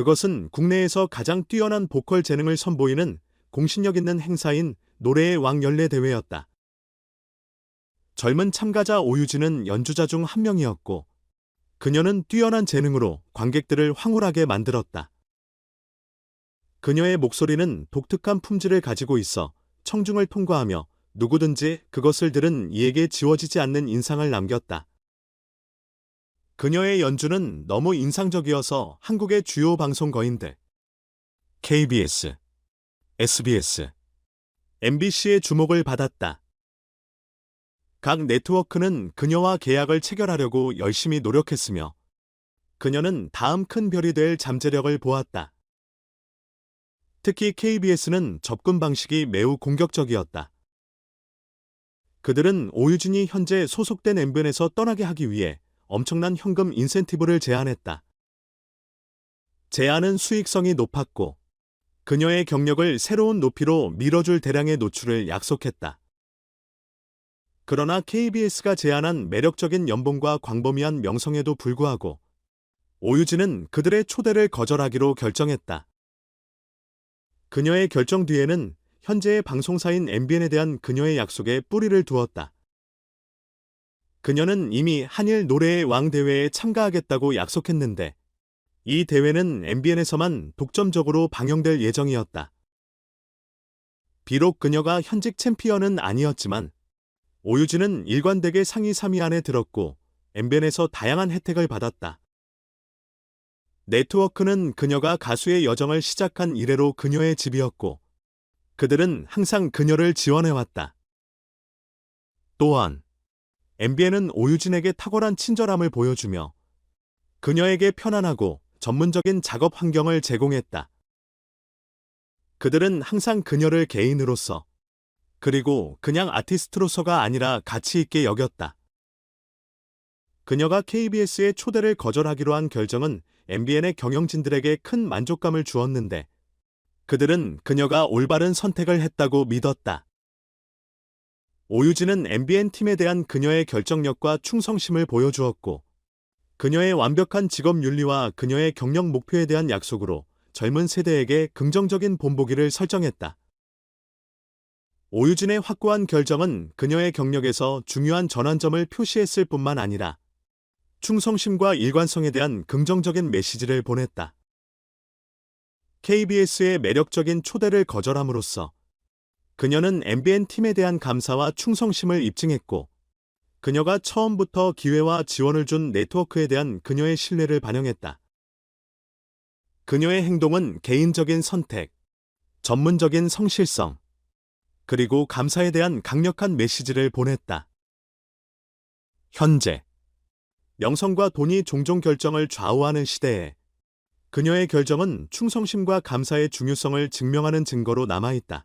그것은 국내에서 가장 뛰어난 보컬 재능을 선보이는 공신력 있는 행사인 노래의 왕 연례 대회였다. 젊은 참가자 오유진은 연주자 중 한 명이었고 그녀는 뛰어난 재능으로 관객들을 황홀하게 만들었다. 그녀의 목소리는 독특한 품질을 가지고 있어 청중을 통과하며 누구든지 그것을 들은 이에게 지워지지 않는 인상을 남겼다. 그녀의 연주는 너무 인상적이어서 한국의 주요 방송 거인들 KBS, SBS, MBC의 주목을 받았다. 각 네트워크는 그녀와 계약을 체결하려고 열심히 노력했으며 그녀는 다음 큰 별이 될 잠재력을 보았다. 특히 KBS는 접근 방식이 매우 공격적이었다. 그들은 오유진이 현재 소속된 엠벤에서 떠나게 하기 위해 엄청난 현금 인센티브를 제안했다. 제안은 수익성이 높았고 그녀의 경력을 새로운 높이로 밀어줄 대량의 노출을 약속했다. 그러나 KBS가 제안한 매력적인 연봉과 광범위한 명성에도 불구하고 오유진은 그들의 초대를 거절하기로 결정했다. 그녀의 결정 뒤에는 현재의 방송사인 MBN에 대한 그녀의 약속에 뿌리를 두었다. 그녀는 이미 한일 노래의 왕 대회에 참가하겠다고 약속했는데 이 대회는 MBN에서만 독점적으로 방영될 예정이었다. 비록 그녀가 현직 챔피언은 아니었지만 오유진은 일관되게 상위 3위 안에 들었고 MBN에서 다양한 혜택을 받았다. 네트워크는 그녀가 가수의 여정을 시작한 이래로 그녀의 집이었고 그들은 항상 그녀를 지원해왔다. 또한 MBN은 오유진에게 탁월한 친절함을 보여주며 그녀에게 편안하고 전문적인 작업 환경을 제공했다. 그들은 항상 그녀를 개인으로서 그리고 그냥 아티스트로서가 아니라 가치 있게 여겼다. 그녀가 KBS의 초대를 거절하기로 한 결정은 MBN의 경영진들에게 큰 만족감을 주었는데 그들은 그녀가 올바른 선택을 했다고 믿었다. 오유진은 MBN 팀에 대한 그녀의 결정력과 충성심을 보여주었고 그녀의 완벽한 직업 윤리와 그녀의 경력 목표에 대한 약속으로 젊은 세대에게 긍정적인 본보기를 설정했다. 오유진의 확고한 결정은 그녀의 경력에서 중요한 전환점을 표시했을 뿐만 아니라 충성심과 일관성에 대한 긍정적인 메시지를 보냈다. KBS의 매력적인 초대를 거절함으로써 그녀는 MBN 팀에 대한 감사와 충성심을 입증했고 그녀가 처음부터 기회와 지원을 준 네트워크에 대한 그녀의 신뢰를 반영했다. 그녀의 행동은 개인적인 선택, 전문적인 성실성, 그리고 감사에 대한 강력한 메시지를 보냈다. 현재 명성과 돈이 종종 결정을 좌우하는 시대에 그녀의 결정은 충성심과 감사의 중요성을 증명하는 증거로 남아있다.